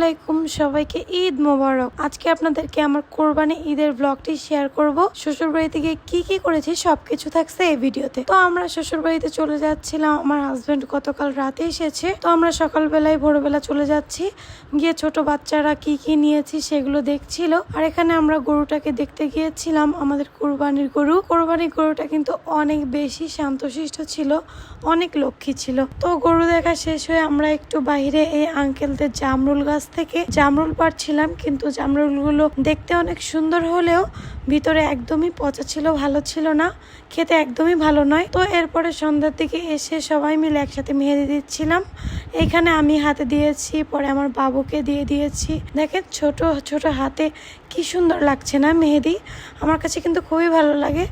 আলাইকুম, সবাইকে ঈদ মোবারক। আজকে আপনাদেরকে আমার কোরবানি ঈদের ব্লগটি শেয়ার করব। শ্বশুর বাড়ি থেকে কি কি করেছি সবকিছু থাকছে এই ভিডিওতে। তো আমরা শ্বশুর বাড়িতে চলে যাচ্ছিলাম। আমার হাজবেন্ড গতকাল রাতে এসেছে। তো আমরা সকালবেলায়, ভোরবেলা চলে যাচ্ছি। গিয়ে ছোট বাচ্চারা কি কি নিয়েছি সেগুলো দেখছিল। আর এখানে আমরা গরুটাকে দেখতে গিয়েছিলাম, আমাদের কোরবানির গরু। কোরবানির গরুটা কিন্তু অনেক বেশি শান্তশিষ্ট ছিল, অনেক লক্ষ্মী ছিল। তো গরু দেখা শেষ হয়ে আমরা একটু বাইরে এই আঙ্কেলদের জামরুল গাছ থেকে জামরুল পাড়ছিলাম কিন্তু জামরুলগুলো দেখতে অনেক সুন্দর হলেও ভিতরে একদমই পচা ছিল, ভালো ছিল না। খেতে একদমই ভালো নয়। তো এরপরে সন্ধ্যার দিকে এসে সবাই মিলে একসাথে মেহেদি দিচ্ছিলাম। এখানে আমি হাতে দিয়েছি, পরে আমার বাবুকে দিয়ে দিয়েছি। দেখেন ছোট ছোট হাতে কি সুন্দর লাগছে না মেহেদি? আমার কাছে কিন্তু খুবই ভালো লাগে।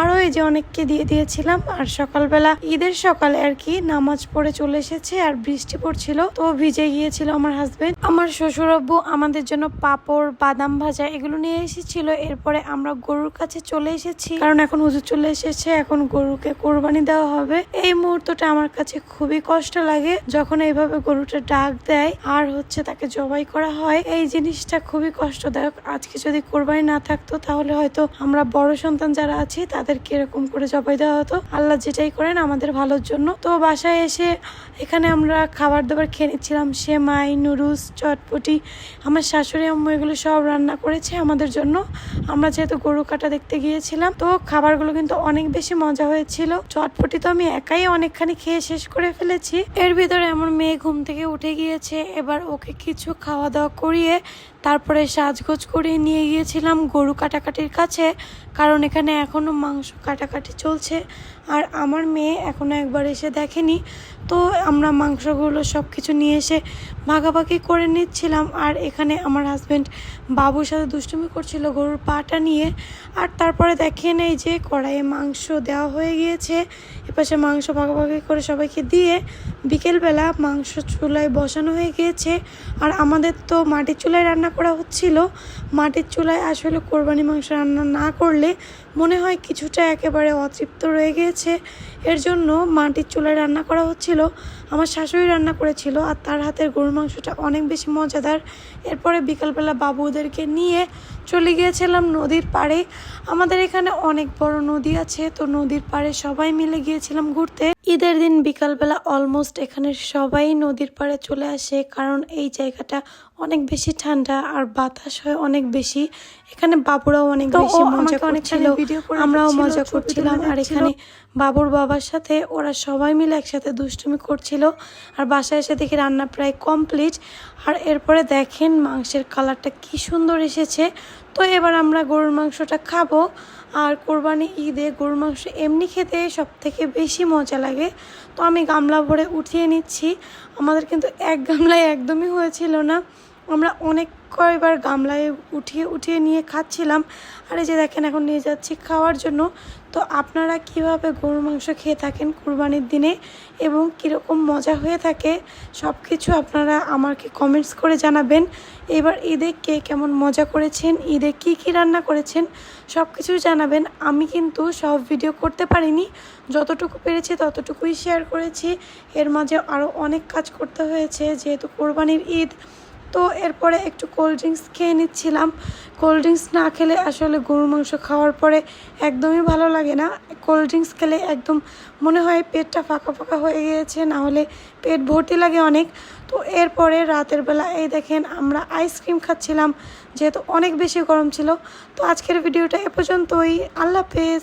আরও এই যে অনেককে দিয়ে দিয়েছিলাম। আর সকালবেলা ঈদের সকালে আর কি নামাজ পড়ে চলে এসেছে আর বৃষ্টি পড়ছিল। তো ভিজে গিয়েছিল আমার হাজবেন্ড আমার শ্বশুর আব্বু আমাদের জন্য পাপড়, বাদাম ভাজা এগুলো নিয়ে এসেছিল। এরপরে আমরা গরুর কাছে চলে এসেছি। কারণ এখন হুজুর চলে এসেছে, এখন গরুকে কোরবানি দেওয়া হবে। এই মুহূর্তটা আমার কাছে খুবই কষ্ট লাগে, যখন এইভাবে গরুটা ডাক দেয়, আর হচ্ছে তাকে জবাই করা হয়। এই জিনিসটা খুবই কষ্টদায়ক। আজকে যদি কোরবানি না থাকতো, তাহলে হয়তো আমরা বড় সন্তান যারা আছি, তাদেরকে এরকম করে জবাই দেওয়া হতো। আল্লাহ যেটাই করেন, আমাদের ভালোর জন্য। তো বাসায় এসে এখানে আমরা খাবার দাবার খেয়ে নিচ্ছিলাম, সেমাই, নুডলস, চটপটি। আমার শাশুড়ি আম্মু এগুলো সব রান্না করেছে আমাদের জন্য। আমরা যেহেতু গরু কাটা দেখতে গিয়েছিলাম, তো খাবারগুলো কিন্তু অনেক বেশি মজা হয়েছিল। চটপটি তো আমি একাই অনেকখানি খেয়ে শেষ করে ফেলেছি। এর ভিতরে আমার মেয়ে ঘুম থেকে উঠে গিয়েছে। এবার ওকে কিছু খাওয়া দাওয়া করিয়ে তারপরে সাজগোজ করে নিয়ে গিয়েছিলাম গরু কাটাকাটির কাছে, কারণ এখানে এখনও মাংস কাটাকাটি চলছে। আর আমার মেয়ে এখনও একবার এসে দেখেনি, তো আমরা মাংসগুলো সব কিছু নিয়ে এসে ভাগাভাগি করে নিচ্ছিলাম। আর এখানে আমার হাজব্যান্ড বাবুর সাথে দুষ্টুমি করছিল গরুর পাটা নিয়ে। আর তারপরে দেখেন এই যে কড়াইয়ে মাংস দেওয়া হয়ে গিয়েছে, এপাশে মাংস ভাগাভাগি করে সবাইকে দিয়ে বিকেলবেলা মাংস চুলায় বসানো হয়ে গিয়েছে। আর আমাদের তো মাটির চুলায় রান্না করা হচ্ছিল, মাটির চুলায় আসলে কোরবানি মাংস রান্না না করলে মনে হয় কিছুটা একেবারে অতৃপ্ত রয়ে গিয়েছে এর জন্য মাটির চুলায় রান্না করা হচ্ছিল, আমার শাশুড়ি রান্না করেছিল আর তার হাতের গরুর মাংসটা অনেক বেশি মজাদার। এরপরে বিকালবেলা বাবুদেরকে নিয়ে চলে গিয়েছিলাম নদীর পাড়ে। আমাদের এখানে অনেক বড় নদী আছে, তো নদীর পাড়ে সবাই মিলে গিয়েছিলাম ঘুরতে। ঈদের দিন বিকালবেলা অলমোস্ট এখানে সবাই নদীর পাড়ে চলে আসে, কারণ এই জায়গাটা অনেক বেশি ঠান্ডা আর বাতাস হয় অনেক বেশি। এখানে বাবুরাও অনেক বেশি মজা করছিল আমরাও মজা করছিলাম আর এখানে বাবুর বাবার সাথে ওরা সবাই মিলে একসাথে দুষ্টুমি করছিল আর বাসায় এসে দেখি রান্না প্রায় কমপ্লিট আর এরপরে দেখেন মাংসের কালারটা কি সুন্দর এসেছে। তো এবার আমরা গরুর মাংসটা খাব আর কোরবানি ঈদে গরুর মাংস এমনি খেতে সব থেকে বেশি মজা লাগে। তো আমি গামলা ভরে উঠিয়ে নিচ্ছি আমাদের কিন্তু এক গামলায় একদমই হয়েছিল না। আমরা অনেক কয়বার গামলায় উঠিয়ে উঠিয়ে নিয়ে খাচ্ছিলাম। আর এই যে দেখেন এখন নিয়ে যাচ্ছি খাওয়ার জন্য। তো আপনারা কীভাবে গরুর মাংস খেয়ে থাকেন কুরবানির দিনে এবং কীরকম মজা হয়ে থাকে সব কিছু আপনারা আমাকে কমেন্টস করে জানাবেন। এবার ঈদে কে কেমন মজা করেছেন, ঈদে কি কি রান্না করেছেন সব কিছু জানাবেন। আমি কিন্তু সব ভিডিও করতে পারিনি। যতটুকু পেরেছি ততটুকুই শেয়ার করেছি। এর মাঝে আরও অনেক কাজ করতে হয়েছে, যেহেতু কোরবানির ঈদ। তো এরপরে একটু কোল্ড ড্রিঙ্কস খেয়ে নিচ্ছিলাম। কোল্ড ড্রিঙ্কস না খেলে আসলে গরুর মাংস খাওয়ার পরে একদমই ভালো লাগে না। কোল্ড ড্রিঙ্কস খেলে একদম মনে হয় পেটটা ফাঁকা ফাঁকা হয়ে গিয়েছে, না হলে পেট ভর্তি লাগে অনেক। তো এরপরে রাতের বেলা এই দেখেন আমরা আইসক্রিম খাচ্ছিলাম, যেহেতু অনেক বেশি গরম ছিল। তো আজকের ভিডিওটা এ পর্যন্তই। আল্লাহ হাফেজ।